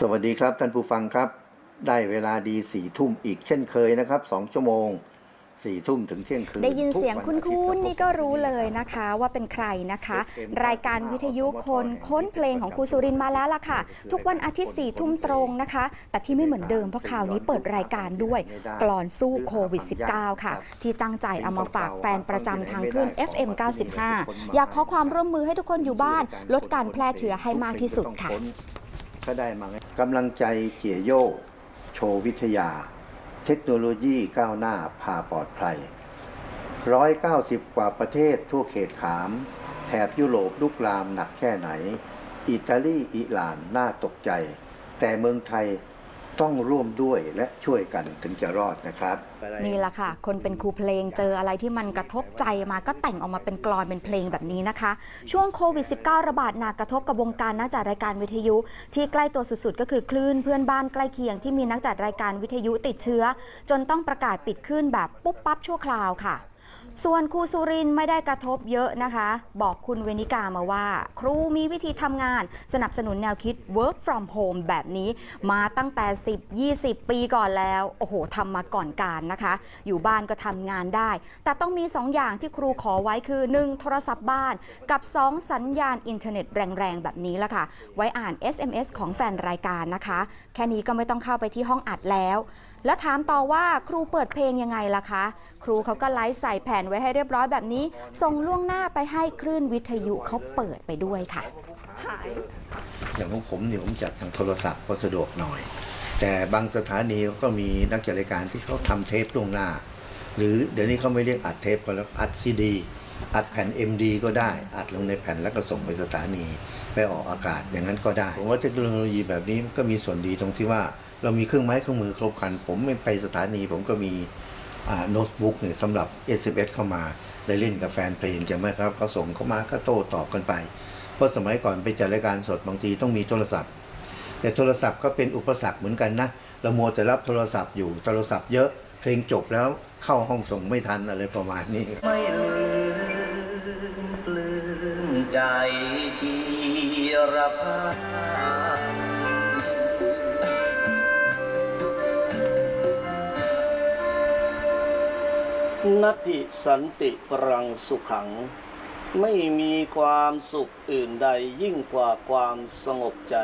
สวัสดีครับท่านผู้ฟังครับ ได้เวลาดีสี่ทุ่มอีกเช่นเคยนะครับสองชั่วโมงสี่ทุ่มถึงเที่ยงคืนได้ยินเสียงทุกคุ้วันๆนี่ก็รู้เลยนะคะ ว่าเป็นใครนะคะ รายการวิทยุคนค้นเพลงของครูสุรินทร์มาแล้วล่ะค่ะ ทุกวันอาทิตย์สี่ทุ่มตรงนะคะ แต่ที่ไม่เหมือนเดิมเพราะคราวนี้เปิดรายการด้วยกลอนสู้โควิด -19 ค่ะ ที่ตั้งใจเอามาฝากแฟนประจำทางคลื่น FM 95 อยากขอความร่วมมือให้ทุกคนอยู่บ้าน ลดการแพร่เชื้อให้มากที่สุดค่ะก็ได้มาไง กำลังใจเจียโยโชววิทยา เทคโนโลยีก้าวหน้าพาปลอดภัย 190 กว่าประเทศทั่วเขตขาม แถบยุโรปลุกลามหนักแค่ไหน อิตาลีอิหร่านน่าตกใจ แต่เมืองไทย ต้องร่วมด้วยและช่วยกันถึงจะรอดนะครับนี่แหละค่ะ คนเป็นครูเพลงเจออะไรที่มันกระทบใจมาก็แต่งออกมาเป็นกลอนเป็นเพลงแบบนี้นะคะ ช่วงโควิด -19 ระบาดหนักกระทบกับวงการนักจัดรายการวิทยุ ที่ใกล้ตัวสุดๆ ก็คือคลื่นเพื่อนบ้านใกล้เคียงที่มีนักจัดรายการวิทยุติดเชื้อ จนต้องประกาศปิดคลื่นแบบปุ๊บปั๊บชั่วคราวค่ะ ส่วนครูสุรินไม่ได้กระทบเยอะนะคะ บอกคุณเวนิกามาว่า ครูมีวิธีทำงานสนับสนุนแนวคิด work from home แบบนี้ มาตั้งแต่ 10 20 ปีก่อนแล้ว โอ้โหทำมาก่อนการนะคะ อยู่บ้านก็ทำงานได้ แต่ต้องมี 2 อย่างที่ครูขอไว้คือ 1. โทรศัพท์บ้าน กับ 2 สัญญาณอินเทอร์เน็ตแรงๆ แบบนี้ละค่ะ ไว้อ่าน SMS ของแฟนรายการนะคะ แค่นี้ก็ไม่ต้องเข้าไปที่ห้องอัดแล้ว แล้วถามต่อว่าครูเปิดเพลงยังไงล่ะคะ ครูเขาก็ไลฟ์ใส่แผ่นไว้ให้เรียบร้อยแบบนี้ ส่งล่วงหน้าไปให้คลื่นวิทยุเขาเปิดไปด้วยค่ะ อย่างของผมเนี่ยผมจัดทางโทรศัพท์ก็สะดวกหน่อย แต่บางสถานีก็มีนักจัดรายการที่เขาทำเทปล่วงหน้า หรือเดี๋ยวนี้เขาไม่เรียกอัดเทปก็แล้วอัดซีดีอัดแผ่น MD ก็ได้ อัดลงในแผ่นแล้วก็ส่งไปสถานี ไปออกอากาศอย่างนั้นก็ได้ ผมว่าเทคโนโลยีแบบนี้ก็มีส่วนดีตรงที่ว่า เรามีเครื่องไม้เครื่องมือครบครัน ผมไม่ไปสถานีผมก็มีโน้ตบุ๊กเนี่ยสำหรับ SMS เข้ามาได้เล่นกับแฟนเพลงใช่ไหมครับเขาส่งเข้ามาก็โต้ตอบกันไป เพราะสมัยก่อนไปจัดรายการสดบางทีต้องมีโทรศัพท์ แต่โทรศัพท์ก็เป็นอุปสรรคเหมือนกันนะเรามัวแต่รับโทรศัพท์อยู่โทรศัพท์เยอะเพลงจบแล้วเข้าห้องส่งไม่ทันอะไรประมาณนี้ไม่ลืมปลื้มใจจีรภา นัตติสันติปรังสุขัง ไม่มีความสุขอื่นใดยิ่งกว่าความสงบใจ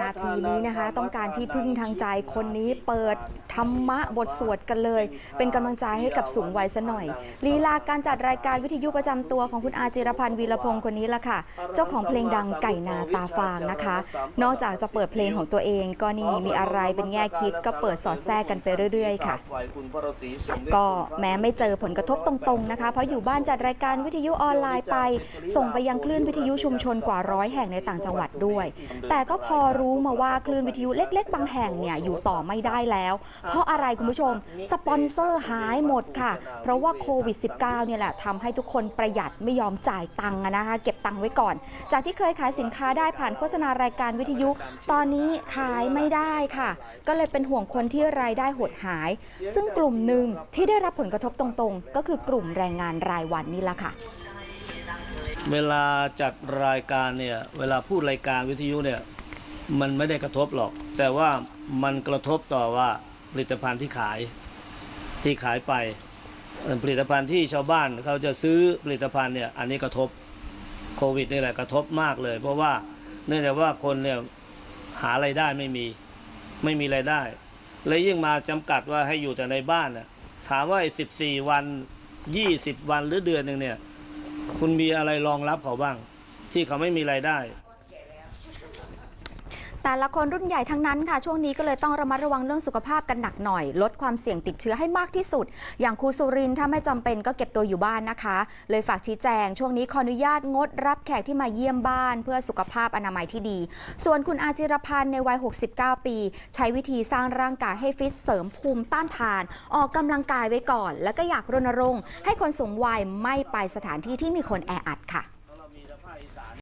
นาทีนี้นะคะ ต้องการที่พึ่งทางใจคนนี้เปิดธรรมะบทสวดกันเลย เป็นกำลังใจให้กับสูงวัยซะหน่อยลีลาการจัดรายการวิทยุประจำตัวของคุณอาจิรพันธ์วีรพงศ์คนนี้ละค่ะ เจ้าของเพลงดังไก่นาตาฟางนะคะ นอกจากจะเปิดเพลงของตัวเอง ก็นี่มีอะไรเป็นแง่คิดก็เปิดสอดแทรกกันไปเรื่อย ๆ ค่ะ ก็แม้ไม่เจอผลกระทบตรงๆนะคะ เพราะอยู่บ้านจัดรายการวิทยุออนไลน์ไป ส่งไปยังคลื่นวิทยุชุมชนกว่าร้อยแห่งในต่างจังหวัดด้วย แต่ก็พอรู้มาว่าคลื่นวิทยุเล็ก ๆ บางแห่งเนี่ยอยู่ต่อไม่ได้แล้ว เพราะอะไรคุณผู้ชม สปอนเซอร์หายหมดค่ะ เพราะว่าโควิด -19 เนี่ยแหละทำให้ทุกคนประหยัดไม่ยอมจ่ายตังค์นะคะเก็บตังค์ไว้ก่อน จากที่เคยขายสินค้าได้ผ่านโฆษณารายการวิทยุ ตอนนี้ขายไม่ได้ค่ะ ก็เลยเป็นห่วงคนที่รายได้หดหาย ซึ่งกลุ่มหนึ่งที่ได้รับผลกระทบตรงๆ ก็คือกลุ่มแรงงานรายวันนี่แหละค่ะเวลาจัดรายการเนี่ย เวลาพูดรายการวิทยุเนี่ย มันไม่ได้กระทบหรอก แต่ว่ามันกระทบต่อว่าผลิตภัณฑ์ที่ขายที่ขายไป ผลิตภัณฑ์ที่ชาวบ้านเขาจะซื้อผลิตภัณฑ์เนี่ยอันนี้กระทบโควิดนี่แหละกระทบมากเลย เพราะว่าเนื่องจากว่าคนเนี่ยหาไรายได้ไม่มีไม่มีไรายได้และยิ่งมาจำกัดว่าให้อยู่แต่ในบ้านน่ะถามว่าไอ้สิบสี่วันยี่สิบวันหรือเดือนหนึ่งเนี่ยคุณมีอะไรรองรับเขาบ้าง ที่เขาไม่มีไรายได้ แต่ละคนรุ่นใหญ่ทั้งนั้นค่ะ ช่วงนี้ก็เลยต้องระมัดระวังเรื่องสุขภาพกันหนักหน่อย ลดความเสี่ยงติดเชื้อให้มากที่สุด อย่างครูสุรินถ้าไม่จำเป็นก็เก็บตัวอยู่บ้านนะคะ เลยฝากชี้แจง ช่วงนี้ขออนุญาตงดรับแขกที่มาเยี่ยมบ้าน เพื่อสุขภาพอนามัยที่ดี ส่วนคุณอาจิรพันธ์ในวัย 69 ปี ใช้วิธีสร้างร่างกายให้ฟิตเสริมภูมิต้านทาน ออกกำลังกายไว้ก่อน แล้วก็อยากรณรงค์ให้คนสูงวัยไม่ไปสถานที่ที่มีคนแออัดค่ะ